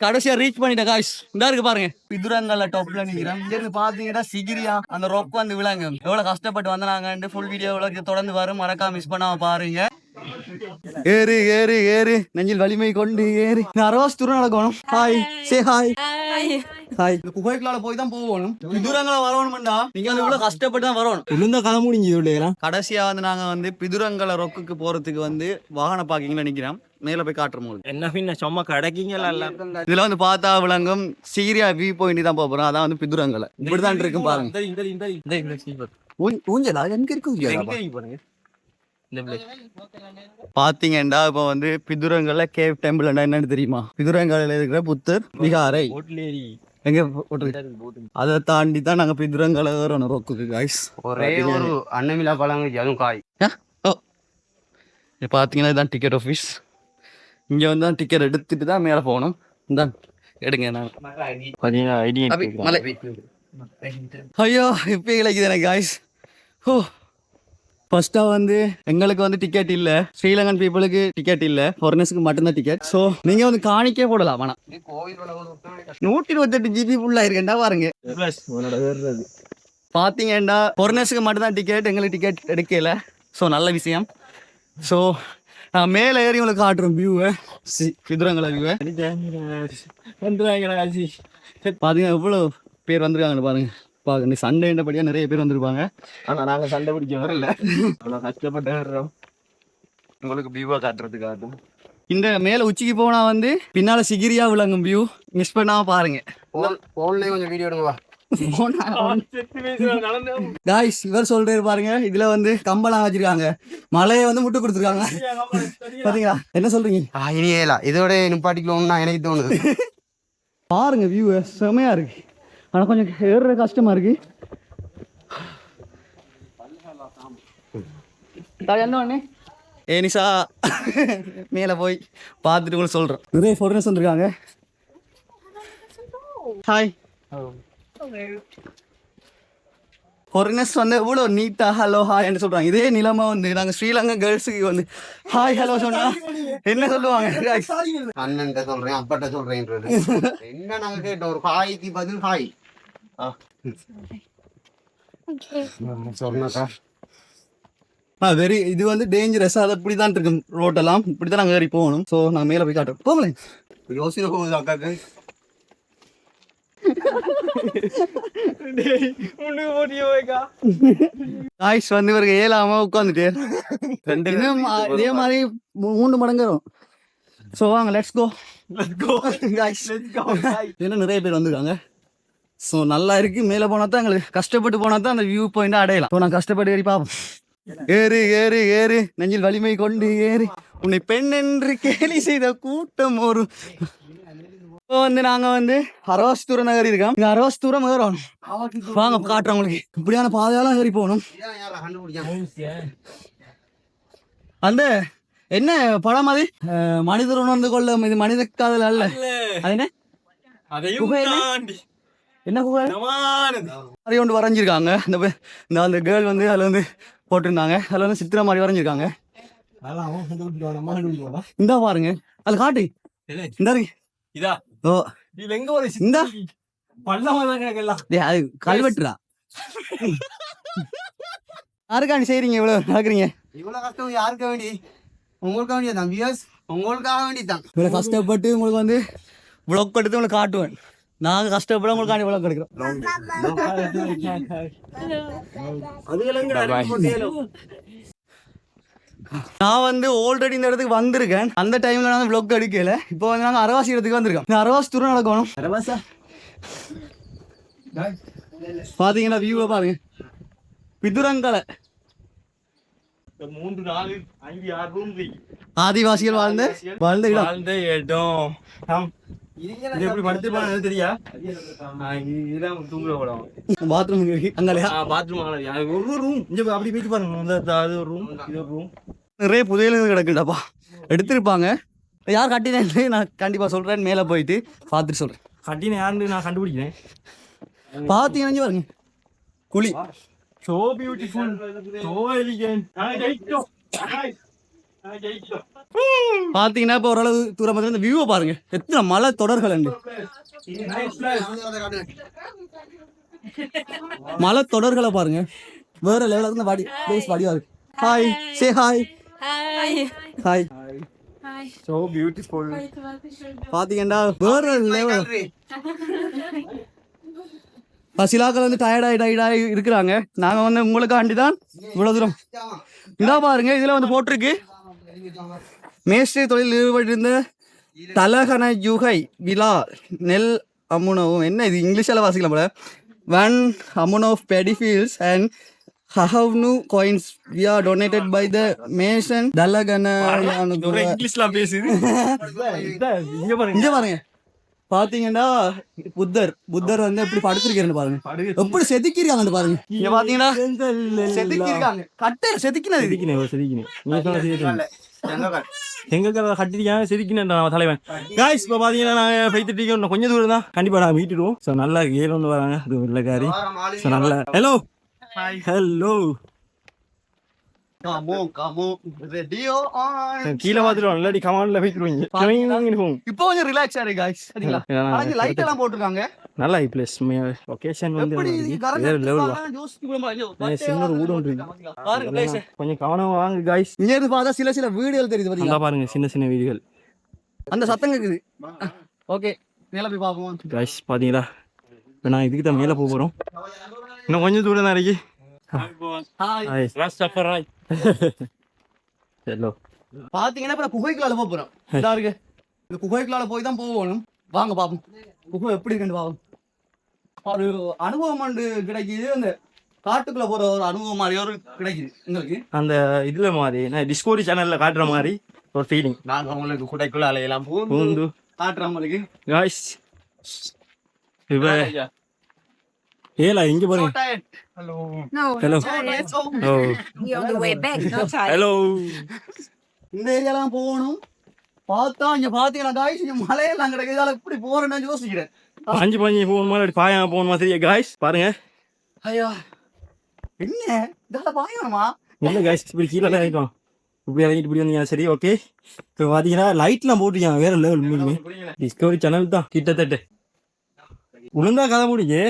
கடைசியா ரீச் பண்ணிட்டேன் காய்ஸ் இந்த இருக்கு பாருங்க. பிதுரங்கல்ல டாப்ல நிக்கிறேன். இங்க இருந்து பாத்தீங்கன்னா சிகிரியா அந்த ரொக் வந்து விளாங்க எவ்வளவு கஷ்டப்பட்டு வந்தாங்க ஃபுல் வீடியோவில் தொடர்ந்து வரும். மறக்காம மிஸ் பண்ணாம பாருங்க. ஏறு ஏறு ஏறு. நெஞ்சில் வலிமை கொண்டு ஏறு. நான் அரவாஸ் தூரம் நடக்கணும் ஹாய் சே ஹாய் ஹாய் இந்த குகைக்குள்ளால போய் தான் போகணும். பிதுரங்களை வரணும்டா. நீங்க வந்து இவ்வளவு கஷ்டப்பட்டு தான் வரணும். விழுந்த கதை முடிஞ்சு கடைசியா வந்து நாங்க வந்து பிதுரங்கல ரொக்குக்கு போறதுக்கு வந்து வாகன பாக்கிங்ல நிக்கிறோம். மேல போய் காட்டுறோம். என்ன பின்ன சும்மா கிடைக்கீங்களா இதுல வந்து பார்த்தா விளங்கும் சீரியா வியூ பாயிண்ட் தான் போறோம் அதான் வந்து பிதுரங்கல. இப்படிதான் இருக்கும் பாருங்க. இந்த இந்த இந்த இந்த இந்த ஸ்லீப்பர் ஊஞ்- ஊஞ்சலா? எங்க இருக்கு. பாத்தீங்கன்னா இப்ப வந்து பிதுரங்கல்ல கேவ் டெம்பிள் என்னன்னு தெரியுமா? பிதுரங்கல்ல இருக்கிற புத்தர் விகாரை. எங்க அதை தாண்டி தான் நாங்க பிதுரங்கல ரொக்குக்கு காய்ஸ் ஒரே ஒரு அன்னமிலா பழங்க அதுவும் காய். ஓ. இது பாத்தீங்கன்னா இதுதான் டிக்கெட் ஆஃபீஸ் இங்க வந்து தான் டிக்கெட் எடுத்துட்டு தான் மேல போகணும். இதான் எடுங்க நான் ஐடி மலை. ஐயோ இப்போ கிடைக்குது எனக்கு காய்ஸ் ஓ ஃபர்ஸ்டா வந்து எங்களுக்கு வந்து டிக்கெட் இல்ல. ஸ்ரீலங்கன் பீப்புளுக்கு டிக்கெட் இல்ல. ஃபாரினர்ஸ்க்கு மட்டும்தான் டிக்கெட் ஸோ நீங்க வந்து காணிக்கே போடலாம் வேணாம். நூற்றி இருபத்தெட்டு ஜிபி ஃபுல்லா இருக்கேன்டா பாருங்க. பாத்தீங்கன்னா ஃபாரினர்ஸ்க்கு மட்டும்தான் டிக்கெட் எங்களுக்கு டிக்கெட் எடுக்கல. ஸோ நல்ல விஷயம். ஸோ நான் மேலே ஏறி உங்களுக்கு காட்டுறோம் வியூவை குதிரங்கள வியூவை வந்துடுவாங்கடா ஆச்சி பாத்தீங்கன்னா எவ்வளோ பேர் வந்திருக்காங்கன்னு பாருங்க. பாருங்க இந்த சண்டேன்றபடியா நிறைய பேர் வந்திருப்பாங்க. ஆனா நாங்க சண்டை பிடிக்க வரல. அவ்வளவு கஷ்டப்பட்டு வர்றோம் உங்களுக்கு வியூவா காட்டுறதுக்காக இந்த மேல உச்சிக்கு போனா வந்து பின்னால சிகிரியா விளங்கும் வியூ மிஸ் பண்ணாம பாருங்க. போன்லயே கொஞ்சம் வீடியோ எடுங்க காய்ஸ் இவர் சொல்றாரு பாருங்க. இதுல வந்து கம்பெல்லாம் வச்சிருக்காங்க. மலையை வந்து முட்டு கொடுத்துருக்காங்க. பாத்தீங்களா? என்ன சொல்றீங்க? ஆ, இனி ஏலா. இதோட நிப்பாட்டிக்கலாம்னு எனக்கு தோணுது. பாருங்க வியூ செமையா இருக்கு. ஆனா கொஞ்சம் ஏறுற கஷ்டமா இருக்கு. என்ன பண்ணே ஏ நிஷா. மேல போய் பார்த்துட்டு கூட சொல்றேன். நிறைய ஃபாரினர்ஸ் வந்திருக்காங்க ஹாய் ஃபாரினர்ஸ் வந்து எவ்வளோ நீட்டா ஹலோ ஹாய் என்று சொல்றாங்க. இதே நிலைமை வந்து நாங்க ஸ்ரீலங்கா கேர்ள்ஸுக்கு வந்து ஹாய் ஹலோ சொன்னா என்ன சொல்லுவாங்க? அண்ணன்ட்ட சொல்றேன் அப்பாட்ட சொல்றேன்றது. என்ன நாங்க கேட்டோம்? ஒரு ஹாய்க்கு பதில் ஹாய் சொன்னக்கா ஆ வெரி இது வந்து டேஞ்சரஸ் அது அப்படி தான் இருக்கும் ரோட்டெல்லாம் இப்படி தான் நாங்கள் ஏறி போகணும். ஸோ நாங்கள் மேலே போய் காட்டுறோம் போகல யோசனை போகுது அக்காக்கு. காய்ஸ் வந்து இவருக்கு ஏழாம உட்காந்துட்டு இதே மாதிரி மூணு மடங்கு வரும் ஸோ வாங்க லெட்ஸ் கோ இன்னும் நிறைய பேர் வந்திருக்காங்க. ஸோ நல்லா இருக்கு. மேலே போனா தான் எங்களுக்கு கஷ்டப்பட்டு போனா தான் அந்த வியூ பாயிண்ட் அடையலாம். ஸோ நான் கஷ்டப்பட்டு ஏறி பார்ப்போம் ஏறு ஏறு ஏறு. நெஞ்சில் வலிமை கொண்டு ஏறு. உன்னை பெண் என்று கேலி செய்த கூட்டம் ஒரு இப்போ வந்து நாங்க வந்து அரவாஸ்தூர நகர் இருக்கோம். இந்த அரவாஸ்தூரம் நகரம் வாங்க காட்டுறேன் உங்களுக்கு. இப்படியான பாதையெல்லாம் ஏறி போகணும். அந்த என்ன படம் அது? மனிதர் உணர்ந்து கொள்ள இது மனித காதல் அல்ல. அது என்ன? என்ன. நிறைய ஒன்று வரைஞ்சிருக்காங்க. இந்த பே- இந்த அந்த கேர்ள் வந்து அதில் வந்து போட்டிருந்தாங்க. அதில் வந்து சித்திரை மாதிரி வரைஞ்சிருக்காங்க. இந்த பாருங்க. அதில் காட்டு. இந்த இருக்கு. இதா? ஓ. இதுல எங்க ஒரு இந்தா. பள்ளமா தான் கிடக்கலாம் டேய், அது கல்வெட்டுரா யாருக்காண்டி செய்றீங்க இவ்வளோ நடக்குறீங்க? இவ்வளவு கஷ்டம் யாருக்க வேண்டி? உங்களுக்காக வேண்டியதான் வியர்ஸ் உங்களுக்காக வேண்டியதான் இவ்வளோ கஷ்டப்பட்டு உங்களுக்கு வந்து வ்ளாக் எடுத்து உங்களுக்கு காட்டுவேன். நாங்கள் கஷ்டப்பட உங்களுக்காண்டி வ்ளாக் எடுக்கிறோம். நான் வந்து ஆல்ரெடி இந்த இடத்துக்கு வந்திருக்கேன். அந்த டைம்ல நான் vlog எடுக்கல. இப்போ வந்து நாங்கள் அரவாசி இடத்துக்கு வந்திருக்கோம். இந்த அரவாசி தூரம் நடக்கணும். அரவாசா பாத்தீங்கன்னா வியூவை பாருங்க. பிதுரங்கலை. மூன்று நாலு அஞ்சு ஆறு ரூம் ஆதிவாசிகள் வாழ்ந்த வாழ்ந்த இடம். வாழ்ந்த இடம். எப்படி தெரியா? இதுதான் தூங்குற இடம் பாத்ரூம் இருக்கு. அங்கலையா பாத்ரூம் ஒரு ரூம் இங்க அப்படி பாருங்க. அது ஒரு ரூம் இது ஒரு ரூம் நிறைய புதையல்கள் கிடக்குடாப்பா எடுத்திருப்பாங்க. யார் கட்டினேன்னு நான் கண்டிப்பா சொல்றேன். மேல போயிட்டு பார்த்துட்டு சொல்றேன். கட்டின யாருன்னு நான் கண்டுபிடிக்கிறேன். பார்த்தீங்கன்னா பாருங்க. குழி. So beautiful, so elegant. பாத்தீங்கன்னா இப்போ ஓரளவு தூரம் பார்த்து இந்த வியூவை பாருங்க. எத்தனை மலை தொடர்கள் உண்டு மலை தொடர்களை பாருங்க. வேற லெவலில் இருந்து வாடி பிளேஸ் வாடியா இருக்கு. Hi say hi. Hi. So beautiful பாத்தீங்கன்னா வேற லெவல் சிலாக்கள் வந்து டயர்ட் ஆகி இருக்கிறாங்க. நாங்க வந்து உங்களுக்காண்டி தான் இவ்வளவு தூரம். இதா பாருங்க இதுல வந்து போட்டிருக்கு. மேஸ்திரி தொழில் ஈடுபட்டிருந்த தலகன யுகை விழா நெல் அமுனவும் என்ன இது இங்கிலீஷில் வாசிக்கலாம் போல. ஒன் அமுன் ஆஃப் பெடிஃபீல்ஸ் and ஹஹவ்னு coins we are donated by the mason தலகன இங்கிலீஷ்லாம் பேசுது. இங்க பாருங்க. பாத்தீங்கன்னா புத்தர். புத்தர் வந்து எப்படி படுத்திருக்காருன்னு பாருங்க. எப்படி செதுக்கிருக்காங்கன்னு பாருங்க. இங்க பாத்தீங்கன்னா செதுக்கிருக்காங்க செதுக்கினேன் நீங்க சொன்ன செதுக்கினேன் எங்க கட்டிருக்காங்க செதுக்கினேன் நான் தலைவன். காய்ஸ் இப்போ பார்த்தீங்கன்னா நாங்கள் பைத்துட்டு இன்னும் கொஞ்சம் தூரம் தான் கண்டிப்பாக நான் வீட்டுடுவோம் ஸோ நல்லா ஏழு ஒன்று வராங்க அது வெள்ளைக்காரி ஸோ நல்லா hello hello Come on, radio on. கீழே பார்த்துருவோம் இல்லாட்டி கமாண்டில் போய்த்துருவீங்க போகும். இப்போ கொஞ்சம் ரிலாக்ஸ் ஆயிரு guys. சரிங்களா? லைட் எல்லாம் போட்டிருக்காங்க. நல்லா பிளேஸ் லொக்கேஷன் வந்து. வேற லெவல் சின்ன ஒரு இருக்கு. பாருங்க. கொஞ்சம் கவனமா வாங்க காய்ஸ் இங்க இருந்து பார்த்தா சில சில வீடியோகள் தெரியுது பாத்தீங்களா? பாருங்க சின்ன சின்ன வீடுகள். அந்த சத்தம் கேக்குது. ஓகே மேல போய் பாப்போம் காய்ஸ் பாத்தீங்களா? இப்போ நான் இதுக்கு தான் மேலே போக போகிறோம் இன்னும் கொஞ்சம் தூரம் தான் இருக்கு. ஹாய் ஹாய் ஹலோ பாத்தீங்கன்னா இப்ப குகைக்குள்ளால போக போறோம் இதா இருக்கு. இந்த குகைக்குள்ளால போய் தான் போகணும். வாங்க பாப்போம். குகை எப்படி இருக்குன்னு பாப்போம். ஒரு அனுபவம் ஒன்று கிடைக்குது. அந்த காட்டுக்குள்ள போற ஒரு அனுபவம் மாதிரி ஒரு கிடைக்குது. எங்களுக்கு. அந்த இதுல மாதிரி நான் டிஸ்கவரி சேனல்ல காட்டுற மாதிரி ஒரு ஃபீலிங் நாங்க உங்களுக்கு குடைக்குள்ள அலையலாம். பூந்து பூந்து. காட்டுற உங்களுக்கு. காய்ஸ் இப்ப ஏலா இங்க பாருங்க. Hello time. ஹலோ இந்த ஏரியாலாம் போகணும். பார்த்தா இங்க பாத்தீங்கன்னா காய்ஸ் இங்க மலையெல்லாம் கிடைக்குது அதில் எப்படி போறேன்னு யோசிக்கிறேன். பாஞ்சு பாஞ்சு போகணும் மாதிரி பாயா போகணும் மாதிரி காய்ஸ் பாருங்க. ஐயா என்ன? இதால பாயணுமா இல்ல காய்ஸ் இப்படி கீழே இருக்கும் இப்படி இறங்கிட்டு இப்படி வந்தீங்க சரி ஓகே இப்போ பாத்தீங்கன்னா லைட்லாம் போட்டிருக்காங்க வேற லெவல் டிஸ்கவரி சேனல் தான் கிட்டத்தட்ட. உளுந்தா கதை முடிஞ்சு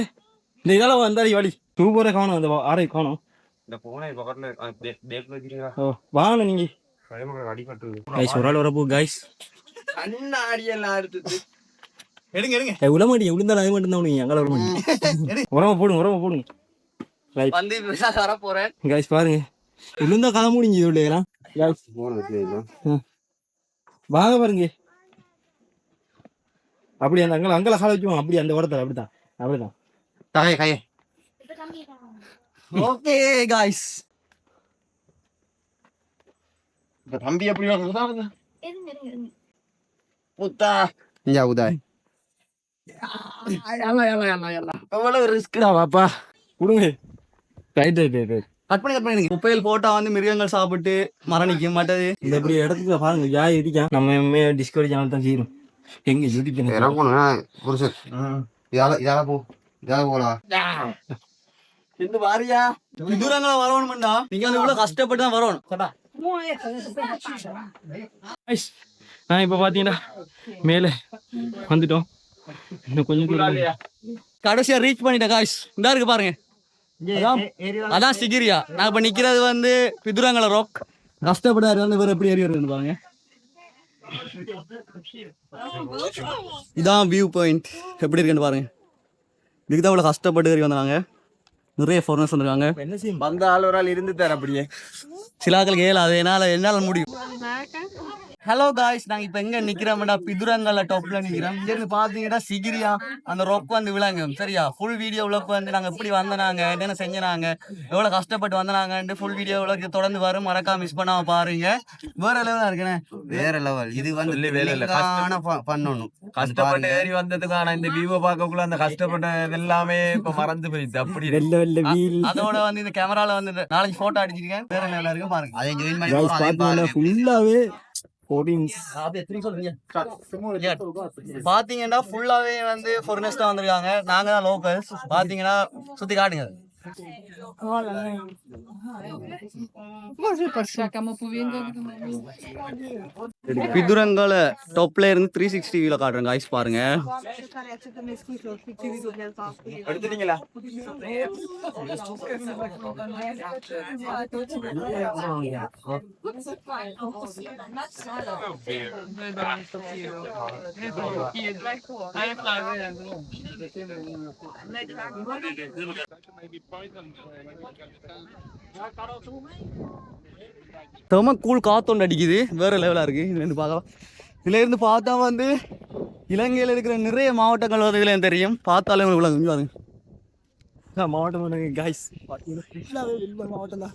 இந்த இதால வந்தாரி வாடி சூப்பரா காணும் அந்த ஆரை காணும். இந்த போனை பக்கத்துல பேக்ல வச்சிருக்கா. ஓ வாங்க நீங்க. கைஸ் ஒரு ஆள் வரப்போ கைஸ் கண்ணாடி எல்லாம் எடுத்துட்டு எடுங்க. எடுங்க உளமாடி உளுந்தா அது மட்டும் தான் வர மாட்டேங்க. உரமா போடுங்க உரமா போடுங்க. வந்து வர போறேன் கைஸ் பாருங்க. உளுந்தா கதை முடிஞ்சு வாங்க பாருங்க. அப்படி அந்த அங்கே அங்கே கால வச்சுவோம் அப்படி அந்த உரத்தை அப்படிதான் அப்படிதான் தாயே கையே ஓகே காய்ஸ் இப்ப தம்பி எப்படி வருது புத்தா இங்க உதாய் எவ்வளவு ரிஸ்க்டா பாப்பா கொடுங்க right right right right cut பண்ணி கட் பண்ணி குப்பையில் போட்டா வந்து மிருகங்கள் சாப்பிட்டு மரணிக்கும் மட்டது இந்த இப்படி இடத்துக்கு பாருங்க ஜாய் இருக்கா நம்ம டிஸ்கவரி சேனல் தான் செய்யணும் எங்க யூடியூப் சேனல் இறங்கணும் புருஷன் இதால இதால போ இந்த வாரியா தூரங்கள வரணும்டா நீங்க வந்து இவ்வளவு கஷ்டப்பட்டு தான் வரணும். நான் இப்போ பார்த்தீங்கன்னா மேலே வந்துட்டோம். இன்னும் கொஞ்சம் தூரம் கடைசியா ரீச் பண்ணிட்டேன் காய்ஸ் இந்த இருக்கு பாருங்க. அதான் அதான் சிகிரியா. நான் இப்ப நிக்கிறது வந்து பிதுரங்கல ராக் கஷ்டப்படாரு இவர் எப்படி ஏறி வருதுன்னு பாருங்க. இதான் வியூ பாயிண்ட் எப்படி இருக்குன்னு பாருங்க. இதுக்கு தான் இவ்வளோ கஷ்டப்பட்டு வந்தாங்க. நிறைய ஃபாரினர்ஸ் வந்திருக்காங்க. என்ன செய்யும்? வந்த ஆள் ஒரு ஆள் இருந்து தர அப்படியே. சிலாக்களுக்கு ஏழாது என்னால என்னால முடியும். ஹலோ காய்ஸ் நாங்க இப்ப எங்க நிக்கிறோம்டா? பிதுரங்கல்ல டாப்ல நிக்கிறோம். இங்க இருந்து பாத்தீங்கன்னா சிகிரியா அந்த ரொக் வந்து விளங்கும். சரியா? ஃபுல் வீடியோ விளக்கு வந்து நாங்க எப்படி வந்தனாங்க என்னென்ன செஞ்சனாங்க எவ்வளவு கஷ்டப்பட்டு வந்தனாங்கன்ட்டு ஃபுல் வீடியோ விளக்கு தொடர்ந்து வரும். மறக்காம மிஸ் பண்ணாம பாருங்க. வேற லெவலா இருக்குண்ணே வேற லெவல் இது வந்து பண்ணணும். கஷ்டப்பட்டு ஏறி வந்ததுக்கு ஆனா இந்த வியூவை பார்க்கக்குள்ள அந்த கஷ்டப்பட்டது எல்லாமே இப்ப மறந்து போயிடுது. அப்படி அதோட வந்து இந்த கேமரால வந்து நாலஞ்சு போட்டோ அடிச்சிருக்கேன். வேற லெவலா இருக்கு பாருங்க. அதை ஜாயின் பண்ணி பார்த்தீங்கன்னா. ஃபுல்லாவே பாத்தீங்கன்னா ஃபுல்லாவே வந்து ஃபாரினர்ஸ் தான் வந்திருக்காங்க. நாங்க தான் லோக்கல்ஸ் பாத்தீங்கன்னா சுத்தி காட்டுங்க. பிதுரங்கால டாப்ல இருந்து த்ரீ சிக்ஸ்டி வியூல காட்டுறேன் காய்ஸ் பாருங்க. எடுத்துட்டீங்களா செம கூல் காத்தொண்டு அடிக்குது. வேற லெவலா இருக்கு. இதுல இருந்து பார்க்கலாம். இதுல இருந்து பார்த்தா வந்து இலங்கையில இருக்கிற நிறைய மாவட்டங்கள் வந்து இதுல இருந்து தெரியும். பார்த்தாலே உங்களுக்கு விளங்கும். இங்க பாருங்க. மாவட்டம் காய்ஸ் மாவட்டம் தான்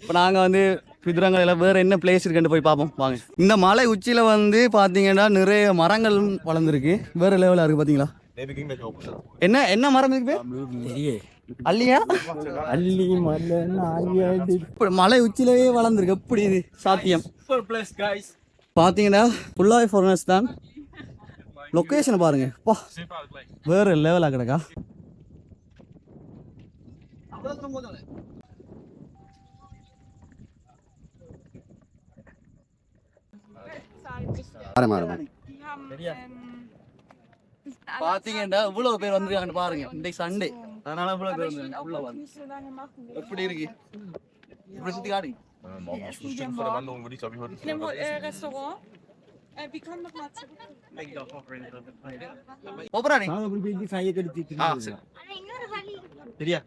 இப்போ நாங்கள் வந்து பிதுரங்கால வேற என்ன பிளேஸ் இருக்குன்னு போய் பார்ப்போம். வாங்க. இந்த மலை உச்சியில வந்து பார்த்தீங்கன்னா நிறைய மரங்கள் வளர்ந்துருக்கு. வேற லெவலா இருக்கு பார்த்தீங்களா என்ன என்ன மரம் இருக்கு அல்லியா மல்ல நாயடி இப்ப மலை உச்சிலவே வளர்ந்துருக்கு. எப்படி இது? சாத்தியம். சூப்பர் பிளேஸ் காய்ஸ் பார்த்தீங்கன்னா ஃபுல்லாகவே ஃபாரினர்ஸ் தான். லொக்கேஷனை பாருங்க. பா. வேற லெவலா கிடக்கா? பாத்தீங்கன்னா இவ்வளவு பேர் வந்திருக்காங்க பாருங்க. இன்னைக்கு சண்டே அதனால இவ்வளவு பேர் வந்திருக்காங்க உள்ள வந்து எப்படி இருக்கு இப்படி சுத்தி காடி In einem äh, Restaurant. Äh, wir kommen noch mal zurück. போப்பராணி நான் அப்படி போய் கையை கடிச்சிட்டு ஆ சரி சரியா